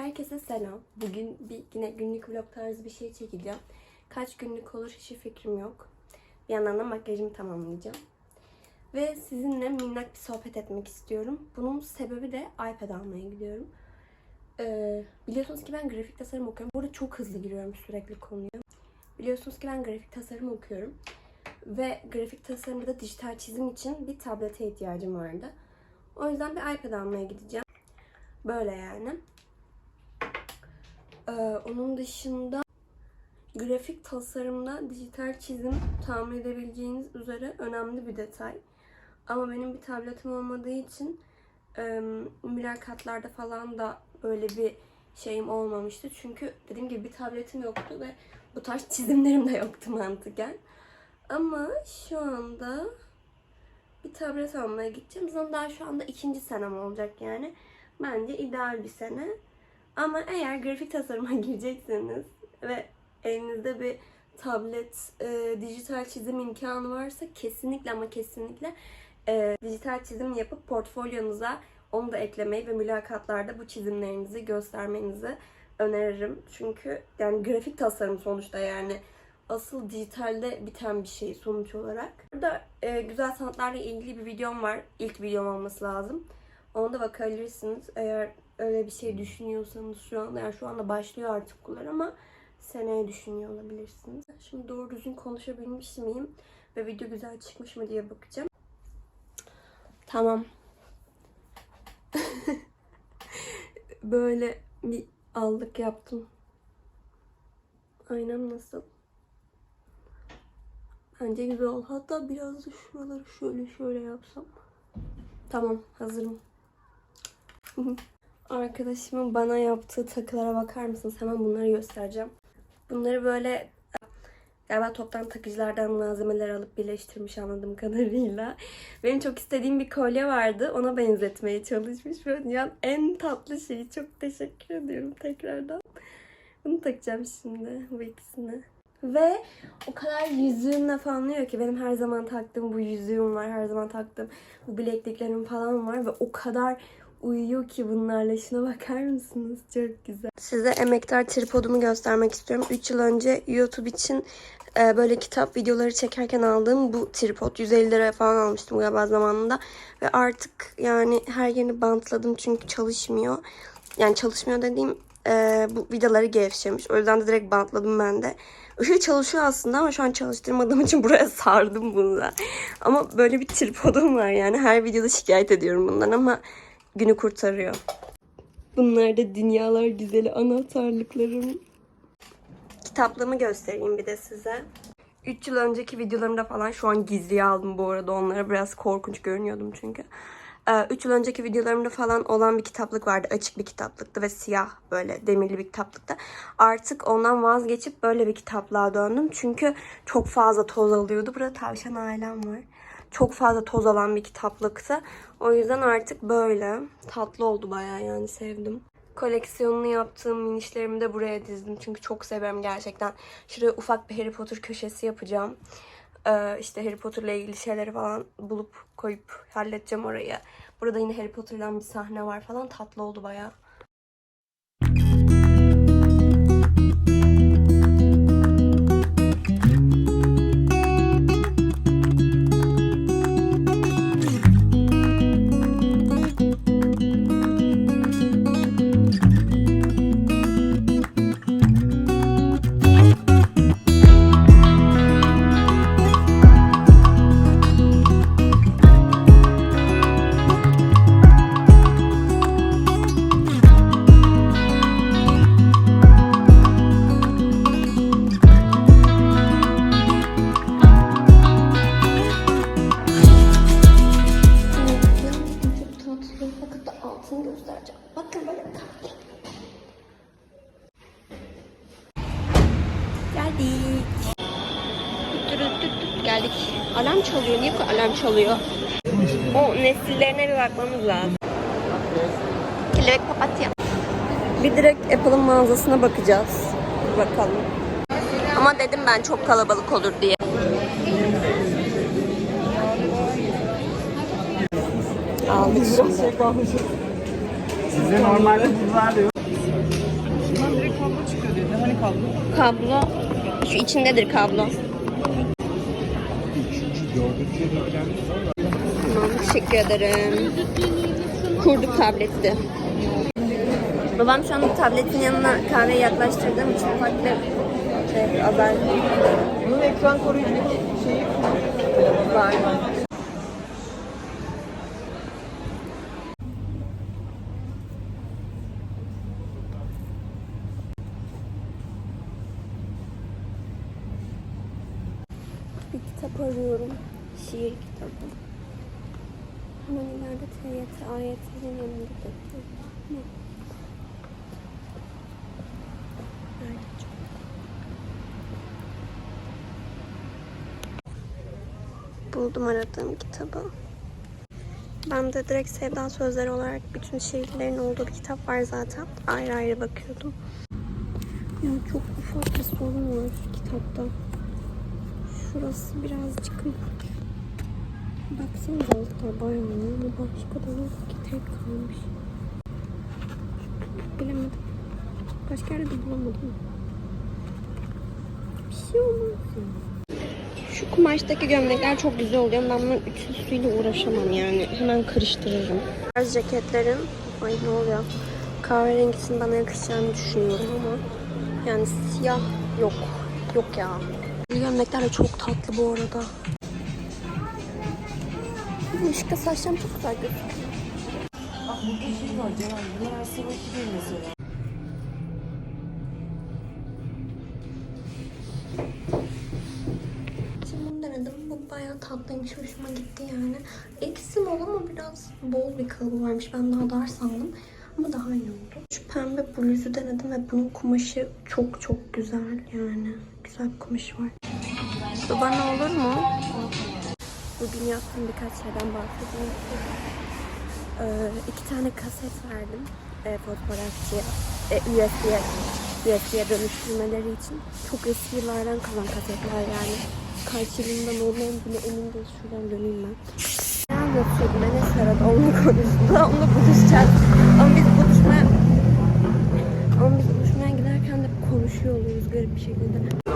Herkese selam. Bugün bir yine günlük vlog tarzı bir şey çekeceğim. Kaç günlük olur hiç fikrim yok. Bir yandan da makyajımı tamamlayacağım. Ve sizinle minnak bir sohbet etmek istiyorum. Bunun sebebi de iPad almaya gidiyorum. Ee, biliyorsunuz ki ben grafik tasarım okuyorum. Burada çok hızlı giriyorum sürekli konuya. Biliyorsunuz ki ben grafik tasarım okuyorum. Ve grafik tasarımda da dijital çizim için bir tablete ihtiyacım vardı. O yüzden bir iPad almaya gideceğim. Böyle yani. Ee, onun dışında grafik tasarımda dijital çizim tahmin edebileceğiniz üzere önemli bir detay. Ama benim bir tabletim olmadığı için e, mülakatlarda falan da böyle bir şeyim olmamıştı. Çünkü dediğim gibi bir tabletim yoktu ve bu tarz çizimlerim de yoktu mantıken. Ama şu anda bir tablet almaya gideceğim. Zaten daha şu anda ikinci senem olacak yani. Bence ideal bir sene. Ama eğer grafik tasarıma girecekseniz ve elinizde bir tablet, e, dijital çizim imkanı varsa kesinlikle ama kesinlikle e, dijital çizim yapıp portfolyonuza onu da eklemeyi ve mülakatlarda bu çizimlerinizi göstermenizi öneririm. Çünkü yani grafik tasarım sonuçta yani asıl dijitalde biten bir şey sonuç olarak. Burada e, güzel sanatlarla ilgili bir videom var. İlk videom olması lazım. Ona da bakabilirsiniz. Eğer öyle bir şey düşünüyorsanız şu anda yani şu anda başlıyor artık okullar ama seneye düşünüyor olabilirsiniz. Şimdi doğru düzgün konuşabilmiş miyim ve video güzel çıkmış mı diye bakacağım. Tamam. Böyle bir aldık yaptım. Aynam nasıl? Bence güzel oldu. Hatta biraz da şuraları şöyle şöyle yapsam. Tamam hazırım. Arkadaşımın bana yaptığı takılara bakar mısınız? Hemen bunları göstereceğim. Bunları böyle galiba toptan takıcılardan malzemeler alıp birleştirmiş anladığım kadarıyla. Benim çok istediğim bir kolye vardı. Ona benzetmeye çalışmış. Böyle dünyanın en tatlı şeyi. Çok teşekkür ediyorum tekrardan. Bunu takacağım şimdi bu ikisini. Ve o kadar yüzüğümle fanlıyor ki benim her zaman taktığım bu yüzüğüm var. Her zaman taktığım bu bilekliklerim falan var. Ve o kadar uyuyor ki bunlarla. Şuna bakar mısınız? Çok güzel. Size emektar tripodumu göstermek istiyorum. 3 yıl önce YouTube için e, böyle kitap videoları çekerken aldığım bu tripod. 150 liraya falan almıştım galiba zamanında. Ve artık yani her yerini bantladım çünkü çalışmıyor. Yani çalışmıyor dediğim e, bu vidaları gevşemiş. O yüzden de direkt bantladım ben de. Işığı çalışıyor aslında ama şu an çalıştırmadığım için buraya sardım bunu da. Ama böyle bir tripodum var yani. Her videoda şikayet ediyorum bundan ama günü kurtarıyor. Bunlar da dünyalar güzeli anahtarlıklarım. Kitaplığımı göstereyim bir de size. 3 yıl önceki videolarımda falan şu an gizliye aldım bu arada onlara. Biraz korkunç görünüyordum çünkü. 3 yıl önceki videolarımda falan olan bir kitaplık vardı. Açık bir kitaplıktı ve siyah böyle demirli bir kitaplıkta. Artık ondan vazgeçip böyle bir kitaplığa döndüm. Çünkü çok fazla toz alıyordu. Burada tavşan ailem var. Çok fazla toz alan bir kitaplıktı. O yüzden artık böyle. Tatlı oldu bayağı yani sevdim. Koleksiyonunu yaptığım minişlerimi de buraya dizdim. Çünkü çok seviyorum gerçekten. Şuraya ufak bir Harry Potter köşesi yapacağım. Ee, işte Harry Potter'la ilgili şeyleri falan bulup koyup halledeceğim orayı. Burada yine Harry Potter'dan bir sahne var falan. Tatlı oldu bayağı. Bakmamız lazım. Kelebek papatya. Bir direkt Apple'ın mağazasına bakacağız. Bir bakalım. Ama dedim ben çok kalabalık olur diye. Aldık. Size normalde bunlar da yok. kablo? Kablo. Şu içindedir kablo. Tamam teşekkür ederim. Kurduk tableti. Babam şu anda tabletin yanına kahveyi yaklaştırdığım için bir şey, haber Bunun ekran koruyucu şeyi var. bir kitap arıyorum. Şiir kitabı. Hemen ileride TYT, AYT'nin yanında bekliyorum. Buldum aradığım kitabı. Ben de direkt Sevda Sözleri olarak bütün şiirlerin olduğu bir kitap var zaten. Ayrı ayrı bakıyordum. Ya çok ufak bir sorun var kitapta. Şurası birazcık Baksanıza altta bayağı ama başka da yok ki tek kalmış. Bilemedim. Başka yerde de bulamadım. Bir şey olmaz ya. Şu kumaştaki gömlekler çok güzel oluyor. Ben bunun ütüsüyle uğraşamam yani. Hemen karıştırırım. Bazı ceketlerin ay ne oluyor? Kahverengisinin bana yakışacağını düşünüyorum ama yani siyah yok. Yok ya. Bu gömlekler de çok tatlı bu arada. Işıkta saçlarım çok güzel gözüküyor. Bak burada şey var Ceren. Bunlar her sabah değil mesela. Şimdi bunu denedim. Bu bayağı tatlıymış. Hoşuma gitti yani. Eksi bol ama biraz bol bir kalıbı varmış. Ben daha dar sandım. Ama daha iyi oldu. Şu pembe bluzu denedim ve bunun kumaşı çok çok güzel yani. Güzel bir kumaşı var. Bu bana olur mu? Bugün yaptığım birkaç şeyden bahsedeyim. Ee, iki tane kaset verdim e, fotoğrafçıya, e, USB'ye, USB'ye dönüştürmeleri için. Çok eski yıllardan kalan kasetler yani. Kaç yılından olduğunu bile emin değil. Şuradan döneyim ben. Ne anlatıyordum Enes aradı onunla konuştu. Onunla buluşacağız. Ama biz buluşmaya... Ama biz buluşmaya giderken de konuşuyor oluyoruz garip bir şekilde.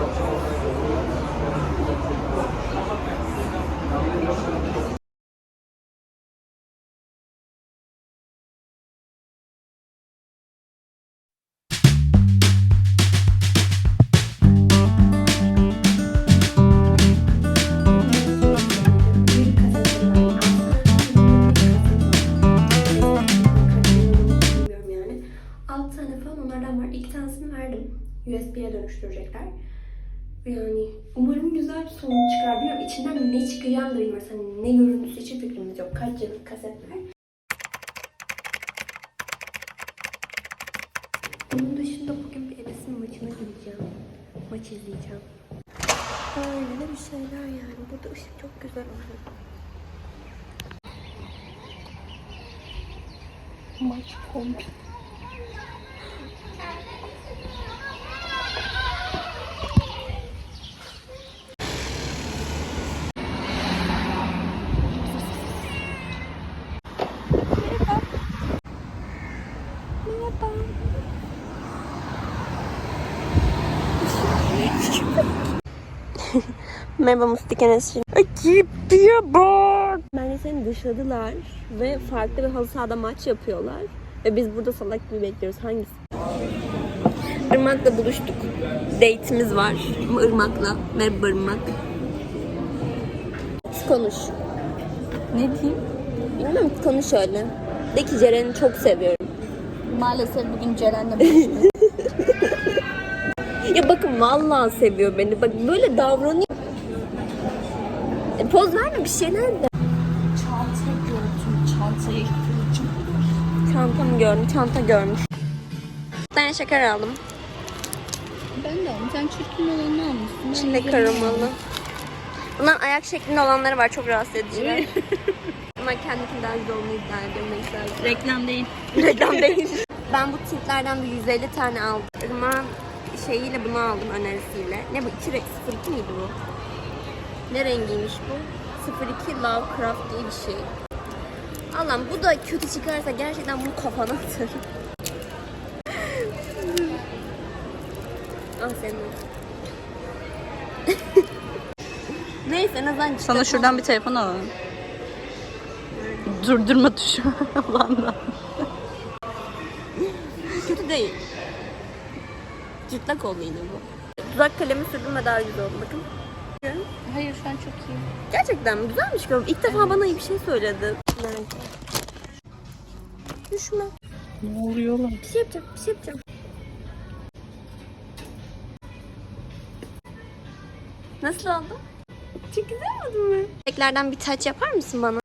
USB'ye dönüştürecekler. Yani umarım güzel bir sonuç çıkar. Bilmiyorum içinden ne çıkacağını da bilmiyoruz. Hani ne görüntüsü hiçbir fikrimiz yok. Kaç yıllık kasetler. Bunun dışında bugün bir Enes'in maçına gideceğim. Maç izleyeceğim. Öyle de bir şeyler yani. Burada ışık çok güzel oluyor. Maç kombi. Merhaba Mustik Enes'ciğim. Ekibiye bak. Bence seni dışladılar ve farklı bir halı sahada maç yapıyorlar. Ve biz burada salak gibi bekliyoruz. Hangisi? Irmak'la buluştuk. Date'imiz var. Irmak'la. Merhaba Irmak. Konuş. Ne diyeyim? Bilmiyorum konuş öyle. De ki Ceren'i çok seviyorum. Maalesef bugün Ceren'le buluştuk. Bakın vallahi seviyor beni. Bak böyle davranıyor. E, poz verme bir şeyler de. Çanta gördüm, çantaya ihtiyacım var. Çantamı gördüm, çanta görmüş. Tane şeker aldım. Ben de aldım. Sen çirkin olanını almışsın. Ben İçinde karamalı. Bundan ayak şeklinde olanları var çok rahatsız ediciler. Ama kendinkini daha güzel olduğunu iddia ediyorum. Reklam değil. Reklam değil. Ben bu tintlerden bir 150 tane aldım. Irmak'ın şeyiyle bunu aldım önerisiyle. Ne bu? 2 renk 02 miydi bu? Ne rengiymiş bu? 02 Lovecraft diye bir şey. Allah'ım bu da kötü çıkarsa gerçekten bunu kafana atarım. Ah senin. Neyse en azından Sana şuradan bir telefon alalım. Durdurma tuşu olan da. kötü değil. Cırtlak oldu yine bu. Dudak kalemi sürdüm ve daha güzel oldu bakın. Hayır şu an çok iyi. Gerçekten mi? güzelmiş ki. İlk defa bana iyi bir şey söyledi. Nerede? Düşme. Ne oluyor lan? Bir şey yapacağım, bir şey yapacağım. Nasıl oldu? Çok güzel oldu mu? Beklerden bir taç yapar mısın bana?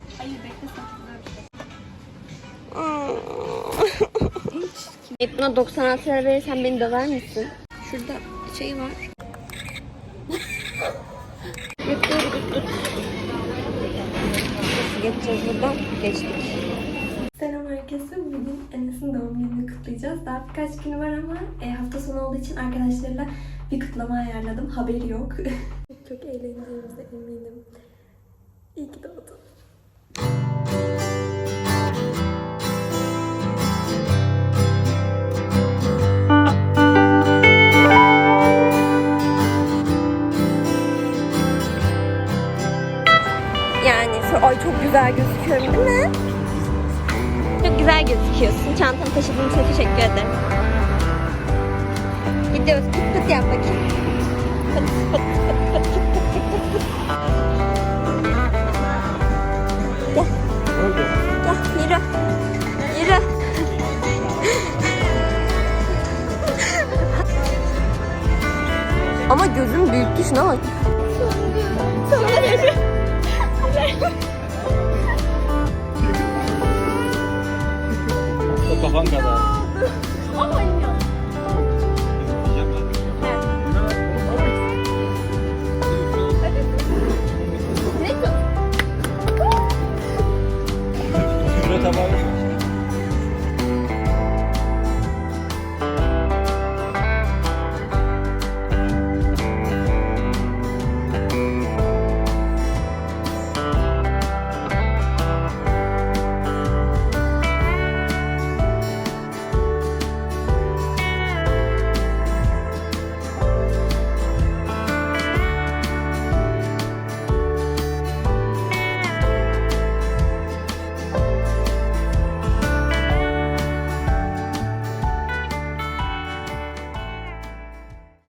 Hep buna 96 lira verirsen beni döver misin? Şurada şey var. Yok dur dur dur. Nasıl geçeceğiz buradan? Geçtik. Selam herkese. Bugün Enes'in doğum gününü kutlayacağız. Daha birkaç günü var ama e, hafta sonu olduğu için arkadaşlarıyla bir kutlama ayarladım. Haberi yok. Çok eğleneceğimize eminim. İyi ki doğdun.